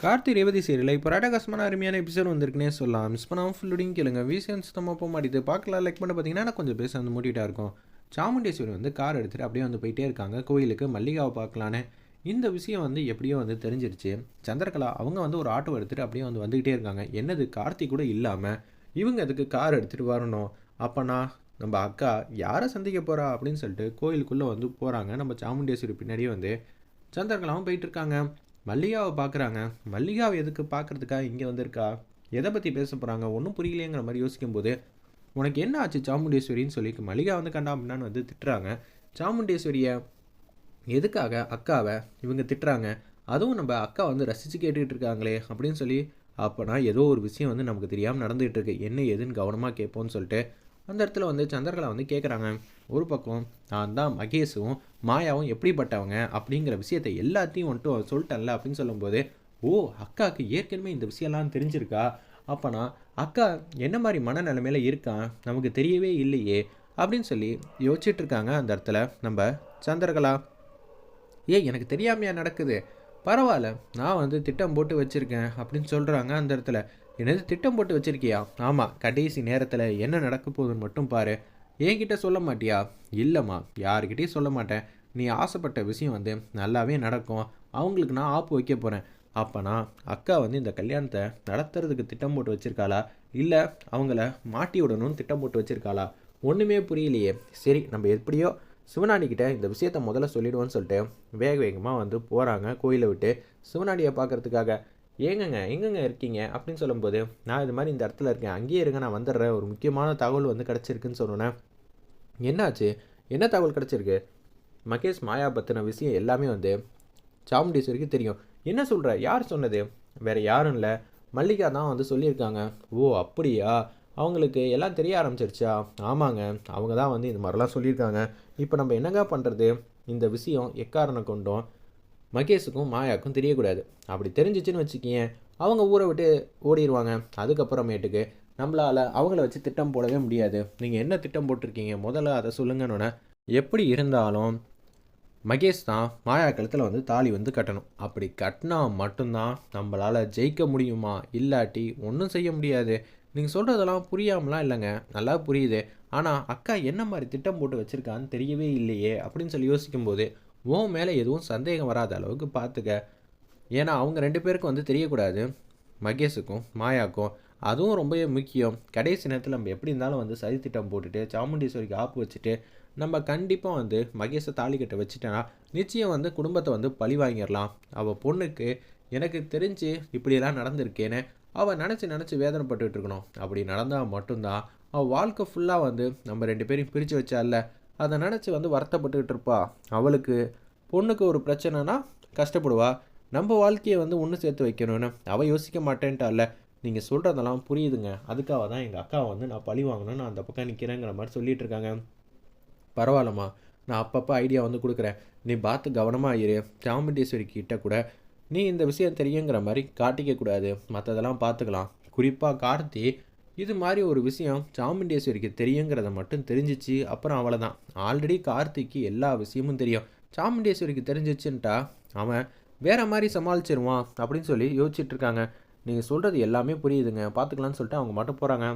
Karthi Revathi serial இப்போ ராடகாசமான அருமையான episode வந்திருக்குனே சொல்லலாம். மிஸ் பண்ணாமல் ஃபுல்லுடையும் கேளுங்க. விசியன் சுத்தமாக போக மாட்டேது பார்க்கலாம். லைக் பண்ண பார்த்தீங்கன்னா கொஞ்சம் பேச வந்து மூட்டிகிட்டா இருக்கும். சாமுண்டேஸ்வரி வந்து கார் எடுத்துகிட்டு அப்படியே வந்து போயிட்டே இருக்காங்க. கோயிலுக்கு மல்லிகாவை பார்க்கலான்னு. இந்த விஷயம் வந்து எப்படியோ வந்து தெரிஞ்சிருச்சு. சந்திரகலா அவங்க வந்து ஒரு ஆட்டோ எடுத்துகிட்டு அப்படியே வந்து வந்துக்கிட்டே இருக்காங்க. என்னது? கார்த்தி கூட இல்லாமல் இவங்க அதுக்கு கார் எடுத்துகிட்டு வரணும்? அப்போனா நம்ம அக்கா யாரை சந்திக்க போகிறா அப்படின்னு சொல்லிட்டு கோயிலுக்குள்ளே வந்து போகிறாங்க நம்ம சாமுண்டேஸ்வரி பின்னாடியே வந்து சந்திரகலாவும் போயிட்டு இருக்காங்க. மல்லிகாவை பார்க்குறாங்க. மல்லிகாவை எதுக்கு பார்க்குறதுக்கா இங்கே வந்திருக்கா? எதை பற்றி பேச போகிறாங்க ஒன்றும் புரியலையேங்கிற மாதிரி யோசிக்கும்போது உனக்கு என்ன ஆச்சு சாமுண்டேஸ்வரின்னு சொல்லி மல்லிகா வந்து கண்டா அப்படின்னான்னு வந்து திட்டுறாங்க. சாமுண்டேஸ்வரியை எதுக்காக அக்காவை இவங்க திட்டுறாங்க? அதுவும் நம்ம அக்கா வந்து ரசித்து கேட்டுக்கிட்டு இருக்காங்களே அப்படின்னு சொல்லி அப்போனா ஏதோ ஒரு விஷயம் வந்து நமக்கு தெரியாமல் நடந்துகிட்டு இருக்கு. என்ன ஏதுன்னு கவனமாக கேட்போம்னு சொல்லிட்டு அந்த இடத்துல வந்து சந்திரகலா வந்து கேட்குறாங்க ஒரு பக்கம் நான் தான் மகேஷும் மாயாவும் எப்படிப்பட்டவங்க அப்படிங்கிற விஷயத்தை எல்லாத்தையும் வந்துட்டு சொல்லிட்டேன்ல அப்படின்னு சொல்லும்போது ஓ அக்காவுக்கு ஏற்கனவே இந்த விஷயம்லாம் தெரிஞ்சிருக்கா? அப்போனா அக்கா என்ன மாதிரி மனநிலைமையில் இருக்கான் நமக்கு தெரியவே இல்லையே. அப்படின்னு சொல்லி யோசிச்சுட்ருக்காங்க அந்த இடத்துல நம்ம சந்திரகலா ஏ எனக்கு தெரியாமையா நடக்குது. பரவாயில்ல நான் வந்து திட்டம் போட்டு வச்சுருக்கேன் அப்படின்னு சொல்கிறாங்க அந்த இடத்துல. என்னது திட்டம் போட்டு வச்சிருக்கியா? ஆமாம் கடைசி நேரத்தில் என்ன நடக்க போகுதுன்னு மட்டும் பாரு. என்கிட்ட சொல்ல மாட்டியா? இல்லைம்மா யாருக்கிட்டையும் சொல்ல மாட்டேன். நீ ஆசைப்பட்ட விஷயம் வந்து நல்லாவே நடக்கும். அவங்களுக்கு நான் ஆப்பு வைக்க போகிறேன் அப்போனா அக்கா வந்து இந்த கல்யாணத்தை நடத்துறதுக்கு திட்டம் போட்டு வச்சுருக்காளா? இல்லை அவங்கள மாட்டி விடணும்னு திட்டம் போட்டு வச்சுருக்காளா? ஒன்றுமே புரியலையே. சரி நம்ம எப்படியோ சிவனாடிக்கிட்ட இந்த விஷயத்த முதல்ல சொல்லிடுவோன்னு சொல்லிட்டு வேக வேகமாக வந்து போகிறாங்க கோயிலை விட்டு. சிவனாடியை பார்க்குறதுக்காக ஏங்கங்க எங்கங்க இருக்கீங்க? அப்படின்னு சொல்லும்போது நான் இது மாதிரி இந்த இடத்துல இருக்கேன். அங்கேயே இருங்க நான் வந்துடுறேன். ஒரு முக்கியமான தகவல் வந்து கிடச்சிருக்குன்னு சொன்னோன்னே என்னாச்சு? என்ன தகவல் கிடச்சிருக்கு? மகேஷ் மாயா பற்றின விஷயம் எல்லாமே வந்து சாமுண்டீஸ்வரிக்கு தெரியும். என்ன சொல்கிற யார் சொன்னது? வேறு யாரும் இல்லை. மல்லிகா தான் வந்து சொல்லியிருக்காங்க. ஓ அப்படியா? அவங்களுக்கு எல்லாம் தெரிய ஆரம்பிச்சிருச்சா? ஆமாங்க. அவங்க தான் வந்து இந்த மாதிரிலாம் சொல்லியிருக்காங்க. இப்போ நம்ம என்னங்க பண்ணுறது இந்த விஷயம் எக்காரணம் கொண்டும் மகேஷுக்கும் மாயாவுக்கும் தெரியக்கூடாது. அப்படி தெரிஞ்சிச்சுன்னு வச்சுக்கியேன் அவங்க ஊரை விட்டு ஓடிடுவாங்க அதுக்கப்புறமேட்டுக்கு நம்மளால் அவங்கள வச்சு திட்டம் போடவே முடியாது. நீங்கள் என்ன திட்டம் போட்டிருக்கீங்க? முதல்ல அதை சொல்லுங்கன்னொன்னே எப்படி இருந்தாலும் மகேஷ் தான் மாயா கழுத்தில் வந்து தாலி வந்து கட்டணும். அப்படி கட்டினா மட்டும்தான் நம்மளால் ஜெயிக்க முடியுமா? இல்லாட்டி ஒன்றும் செய்ய முடியாது. நீங்கள் சொல்கிறதெல்லாம் புரியாமலாம் இல்லைங்க. நல்லா புரியுது. ஆனால் அக்கா என்ன மாதிரி திட்டம் போட்டு வச்சுருக்கான்னு தெரியவே இல்லையே அப்படின்னு சொல்லி யோசிக்கும்போது உன் மேலே எதுவும் சந்தேகம் வராத அளவுக்கு பார்த்துக்க ஏன்னா அவங்க ரெண்டு பேருக்கும் வந்து தெரியக்கூடாது. மகேஷுக்கும் மாயாக்கும். அதுவும் ரொம்பவே முக்கியம். கடைசி நேரத்தில் நம்ம எப்படி இருந்தாலும் வந்து சதி திட்டம் போட்டுட்டு சாமுண்டீஸ்வரிக்கு ஆப்பு வச்சுட்டு நம்ம கண்டிப்பாக வந்து மகேஷை தாலி கட்ட வச்சுட்டேன்னா நிச்சயம் வந்து குடும்பத்தை வந்து பழி வாங்கிடலாம். அவள் பொண்ணுக்கு எனக்கு தெரிஞ்சு இப்படியெல்லாம் நடந்திருக்கேன்னு அவள் நினச்சி நினச்சி வேதனைப்பட்டுட்டு இருக்கணும். அப்படி நடந்தால் மட்டும்தான். அவள் வாழ்க்கை ஃபுல்லாக வந்து நம்ம ரெண்டு பேரையும் பிரித்து வச்சால அதை நினச்சி வந்து வருத்தப்பட்டுக்கிட்டு இருப்பா. அவளுக்கு பொண்ணுக்கு ஒரு பிரச்சனைனா கஷ்டப்படுவா. நம்ம வாழ்க்கையை வந்து ஒன்று சேர்த்து வைக்கணும்னு அவள் யோசிக்க மாட்டேன்ட்டால நீங்கள் சொல்கிறதெல்லாம் புரியுதுங்க. அதுக்காக தான் எங்கள் அக்காவை வந்து நான் பழி வாங்கணும்னு நான் அந்த பக்கம் நிற்கிறேங்கிற மாதிரி சொல்லிட்டு இருக்காங்க. பரவாயில்லம்மா. நான் அப்பப்போ ஐடியா வந்து கொடுக்குறேன். நீ பார்த்து கவனமாக இரு. சாமுண்டீஸ்வரி கிட்ட கூட நீ இந்த விஷயம் தெரியுங்கிற மாதிரி காட்டிக்க கூடாது மற்றதெல்லாம் பார்த்துக்கலாம். குறிப்பாக கார்த்தி இது மாதிரி ஒரு விஷயம் சாமுண்டேஸ்வரிக்கு தெரியுங்கிறத மட்டும் தெரிஞ்சிச்சு அப்புறம் அவ்வளோதான் தான் ஆல்ரெடி கார்த்திக்கு எல்லா விஷயமும் தெரியும். சாமுண்டேஸ்வரிக்கு தெரிஞ்சிச்சுன்ட்டா அவன் வேற மாதிரி சமாளிச்சிருவான் அப்படின்னு சொல்லி யோசிச்சுட்டு இருக்காங்க. நீங்கள் சொல்கிறது எல்லாமே புரியுதுங்க. பார்த்துக்கலான்னு சொல்லிட்டு அவங்க மட்டும் போகிறாங்க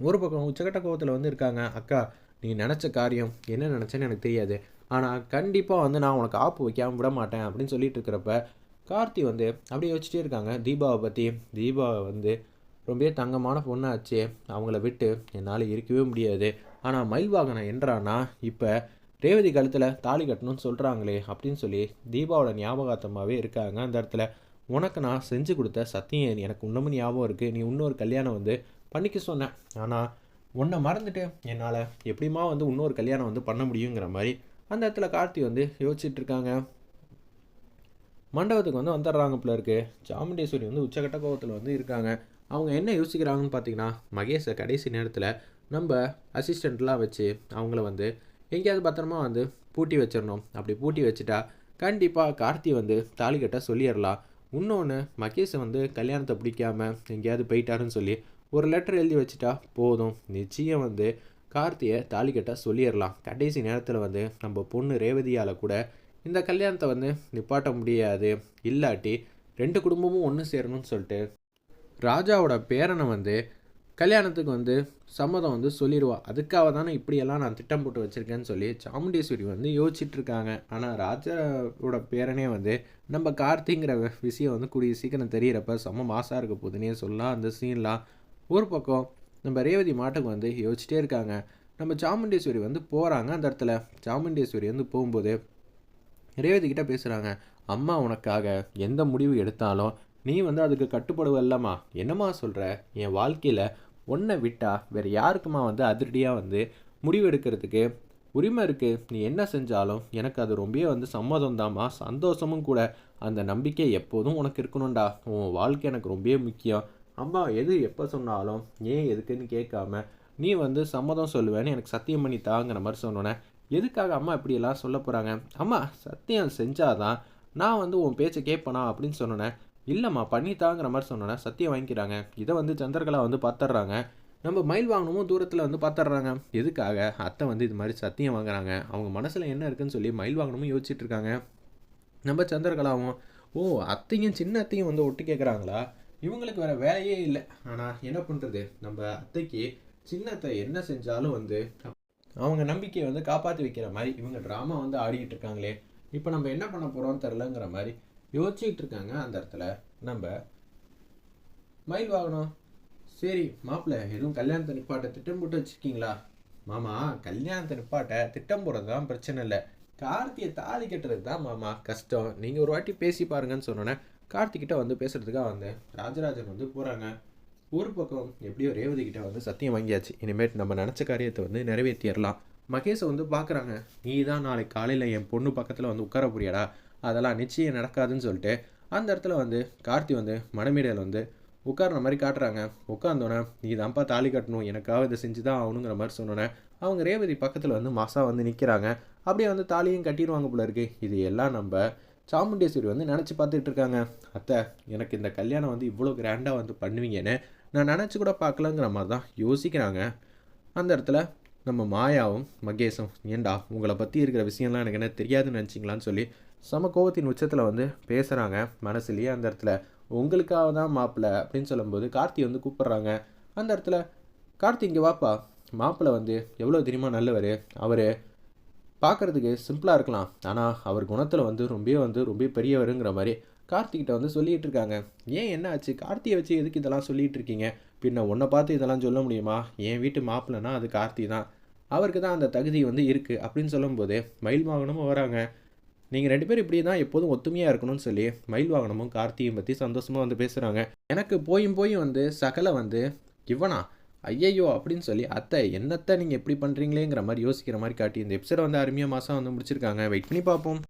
ஒரு பக்கம் உச்சக்கட்ட கோபத்தில் வந்து இருக்காங்க. அக்கா நீ நினச்ச காரியம் என்ன நினச்சேன்னு எனக்கு தெரியாது. ஆனால் கண்டிப்பாக வந்து நான் உனக்கு ஆப்பு வைக்காமல் விட மாட்டேன் அப்படின்னு சொல்லிட்டு இருக்கிறப்ப கார்த்தி வந்து அப்படியே வச்சுட்டே இருக்காங்க. தீபாவை பற்றி தீபாவை வந்து ரொம்பவே தங்கமான பொண்ணாச்சு. அவங்கள விட்டு என்னால் இருக்கவே முடியாது. ஆனால் மயில் வாகனம் என்றானா இப்போ ரேவதி கழுத்தில் தாலி கட்டணும்னு சொல்கிறாங்களே அப்படின்னு சொல்லி தீபாவோட ஞாபகார்த்தமாகவே இருக்காங்க அந்த இடத்துல. உனக்கு நான் செஞ்சு கொடுத்த சத்தியம் எனக்கு இன்னமும் ஞாபகம் இருக்குது நீ இன்னொரு கல்யாணம் வந்து பண்ணிக்க சொன்னேன். ஆனால் உன்னை மறந்துட்டு என்னால் எப்படிமா வந்து இன்னொரு கல்யாணம் வந்து பண்ண முடியுங்கிற மாதிரி அந்த இடத்துல கார்த்தி வந்து யோசிச்சுட்டு இருக்காங்க மண்டபத்துக்கு வந்து வந்துடுறாங்க போல இருக்கு. சாமுண்டேஸ்வரி வந்து உச்சகட்ட கோபத்தில் வந்து இருக்காங்க. அவங்க என்ன யோசிக்கிறாங்கன்னு பார்த்தீங்கன்னா மகேஷை கடைசி நேரத்தில் நம்ம அசிஸ்டண்ட்லாம் வச்சு அவங்கள வந்து எங்கேயாவது பத்திரமா வந்து பூட்டி வச்சிடணும். அப்படி பூட்டி வச்சுட்டா கண்டிப்பாக கார்த்தி வந்து தாலி கட்ட சொல்லிடலாம். இன்னொன்று மகேஷை வந்து கல்யாணத்தை பிடிக்காம எங்கேயாவது போயிட்டாருன்னு சொல்லி ஒரு லெட்டர் எழுதி வச்சுட்டா போதும். நிச்சயம் வந்து கார்த்தியை தாலிக்கட்ட சொல்லிடலாம். கடைசி நேரத்தில் வந்து நம்ம பொண்ணு ரேவதியால் கூட இந்த கல்யாணத்தை வந்து நிப்பாட்ட முடியாது. இல்லாட்டி ரெண்டு குடும்பமும் ஒன்று சேரணும்னு சொல்லிட்டு ராஜாவோட பேரனை வந்து கல்யாணத்துக்கு வந்து சம்மதம் வந்து சொல்லிடுவா. அதுக்காக தானே இப்படியெல்லாம் நான் திட்டம் போட்டு வச்சுருக்கேன்னு சொல்லி சாமுண்டீஸ்வரி வந்து யோசிச்சுட்டு இருக்காங்க. ஆனால் ராஜாவோட பேரனே வந்து நம்ம கார்த்திங்கிற விஷயம் வந்து கூடிய சீக்கிரம் தெரியிறப்ப செம்ம மாசாக இருக்க போதுன்னே சொல்லலாம். அந்த சீன்லாம் ஒரு பக்கம் நம்ம ரேவதி மாட்டுக்கு வந்து யோசிச்சிட்டே இருக்காங்க. நம்ம சாமுண்டேஸ்வரி வந்து போகிறாங்க அந்த இடத்துல. சாமுண்டேஸ்வரி வந்து போகும்போது ரேவதி கிட்ட பேசுகிறாங்க அம்மா உனக்காக எந்த முடிவு எடுத்தாலும் நீ வந்து அதுக்கு கட்டுப்படுவல்லம்மா என்னம்மா சொல்கிற என் வாழ்க்கையில் ஒன்றை விட்டா வேறு யாருக்குமா வந்து அதிரடியாக வந்து முடிவு எடுக்கிறதுக்கு உரிமை இருக்குது நீ என்ன செஞ்சாலும் எனக்கு அது ரொம்பவே வந்து சம்மதம் தாம்மா சந்தோஷமும் கூட அந்த நம்பிக்கை எப்போதும் உனக்கு இருக்கணும்டா. உன் வாழ்க்கை எனக்கு ரொம்பவே முக்கியம். அம்மா எது எப்போ சொன்னாலும் ஏன் எதுக்குன்னு கேட்காம நீ வந்து சம்மதம் சொல்லுவேன்னு எனக்கு சத்தியம் பண்ணி தாங்கிற மாதிரி சொன்னோன்னே எதுக்காக அம்மா இப்படியெல்லாம் சொல்ல போகிறாங்க அம்மா சத்தியம் செஞ்சாதான் நான் வந்து உன் பேச்சை கேட்பனா அப்படின்னு சொன்னோன்னே இல்லைம்மா பண்ணித்தாங்கிற மாதிரி சொன்னோன்னே சத்தியம் வாங்கிக்கிறாங்க. இதை வந்து சந்திரகலா வந்து பார்த்துட்றாங்க நம்ம மயில் வாங்கணுமோ தூரத்தில் வந்து பார்த்துட்றாங்க எதுக்காக அத்தை வந்து இது மாதிரி சத்தியம் வாங்குறாங்க? அவங்க மனசில் என்ன இருக்குன்னு சொல்லி மயில் வாங்கணுமோ யோசிச்சுட்டு இருக்காங்க. நம்ம சந்திரகலாவும் ஓ அத்தையும் சின்ன அத்தையும் வந்து ஒட்டு கேட்குறாங்களா இவங்களுக்கு வேற வேலையே இல்லை. ஆனால் என்ன பண்ணுறது நம்ம அத்தைக்கு சின்ன அத்தை என்ன செஞ்சாலும் வந்து அவங்க நம்பிக்கையை வந்து காப்பாற்றி வைக்கிற மாதிரி இவங்க ட்ராமா வந்து ஆடிக்கிட்டு இருக்காங்களே இப்போ நம்ம என்ன பண்ண போகிறோம் தெரிலங்கிற மாதிரி யோசிச்சுக்கிட்டு இருக்காங்க அந்த இடத்துல. நம்ம மயில் வாகனம். சரி மாப்பிள்ளை எதுவும் கல்யாணத்தை நிப்பாட்ட திட்டம் போட்டு வச்சுருக்கீங்களா? மாமா கல்யாணத்தை நிப்பாட்ட திட்டம் போடுறது தான் பிரச்சனை இல்லை. கார்த்தியை தாலி கட்டுறது தான் மாமா கஷ்டம். நீங்கள் ஒரு வாட்டி பேசி பாருங்கன்னு சொன்னோன்னே கார்த்திகிட்ட வந்து பேசுகிறதுக்காக வந்தேன். ராஜராஜன் வந்து போகிறாங்க ஒரு பக்கம் எப்படியோ ரேவதி கிட்ட வந்து சத்தியம் வாங்கியாச்சு. இனிமேட் நம்ம நினச்ச காரியத்தை வந்து நிறைவேற்றிடலாம். மகேஷை வந்து பார்க்குறாங்க. நீ தான் நாளைக்கு காலையில் என் பொண்ணு பக்கத்தில் வந்து உட்கார புரியாடா அதெல்லாம் நிச்சயம் நடக்காதுன்னு சொல்லிட்டு அந்த இடத்துல வந்து கார்த்தி வந்து மடமேடையில் வந்து உட்கார்ற மாதிரி காட்டுறாங்க. உட்காந்தோன்னே நீ தான்ப்பா தாலி கட்டணும். எனக்காக இதை செஞ்சு தான் ஆகணுங்கிற மாதிரி சொன்னோன்னே அவங்க ரேவதி பக்கத்தில் வந்து மாசா வந்து நிற்கிறாங்க அப்படியே வந்து தாலியும் கட்டிடுவாங்க போல இருக்குது இது எல்லாம் நம்ம சாமுண்டேஸ்வரி வந்து நினச்சி பார்த்துட்டு இருக்காங்க. அத்தை எனக்கு இந்த கல்யாணம் வந்து இவ்வளோ கிராண்டாக வந்து பண்ணுவீங்கன்னு நான் நினச்சி கூட பார்க்கலங்கிற மாதிரி தான் யோசிக்கிறாங்க. அந்த இடத்துல நம்ம மாயாவும் மகேஷும் ஏண்டா உங்களை பற்றி இருக்கிற விஷயம்லாம் எனக்கு என்ன தெரியாதுன்னு நினச்சிங்களான்னு சொல்லி சம கோவத்தின் உச்சத்தில் வந்து பேசுகிறாங்க மனசுலேயே அந்த இடத்துல உங்களுக்காக தான் மாப்பிள்ளை அப்படின்னு சொல்லும்போது கார்த்தி வந்து கூப்பிட்றாங்க. அந்த இடத்துல கார்த்தி இங்கே வாப்பா. மாப்பிள்ளை வந்து எவ்வளோ தெரியுமா நல்லவர். அவர் பார்க்குறதுக்கு சிம்பிளாக இருக்கலாம். ஆனால் அவர் குணத்தில் வந்து ரொம்ப வந்து ரொம்ப பெரியவருங்கிற மாதிரி கார்த்திகிட்ட வந்து சொல்லிகிட்டு இருக்காங்க. ஏன் என்ன ஆச்சு? கார்த்தியை வச்சு எதுக்கு இதெல்லாம் சொல்லிகிட்டு இருக்கீங்க? பின்ன உன்னை பார்த்து இதெல்லாம் சொல்ல முடியுமா? என் வீட்டு மாப்பிள்ளனா அது கார்த்தி தான். அவருக்கு தான் அந்த தகுதி வந்து இருக்குது அப்படின்னு சொல்லும்போது மயில் வாகனமும் வராங்க. நீங்கள் ரெண்டு பேரும் இப்படி தான் எப்போதும் ஒத்துமையாக இருக்கணும்னு சொல்லி மயில் வாகனமும் கார்த்தியும் பற்றி சந்தோஷமாக வந்து பேசுகிறாங்க எனக்கு போயும் போயும் வந்து சகலை வந்து இவனா? ஐயையோ அப்படின்னு சொல்லி அத்தை என்னத்தை நீங்கள் எப்படி பண்ணுறீங்களேங்கிற மாதிரி யோசிக்கிற மாதிரி காட்டி இந்த எபிசோட வந்து அருமையாக மாதம் வந்து முடிச்சிருக்காங்க. வெயிட் பண்ணி பார்ப்போம்.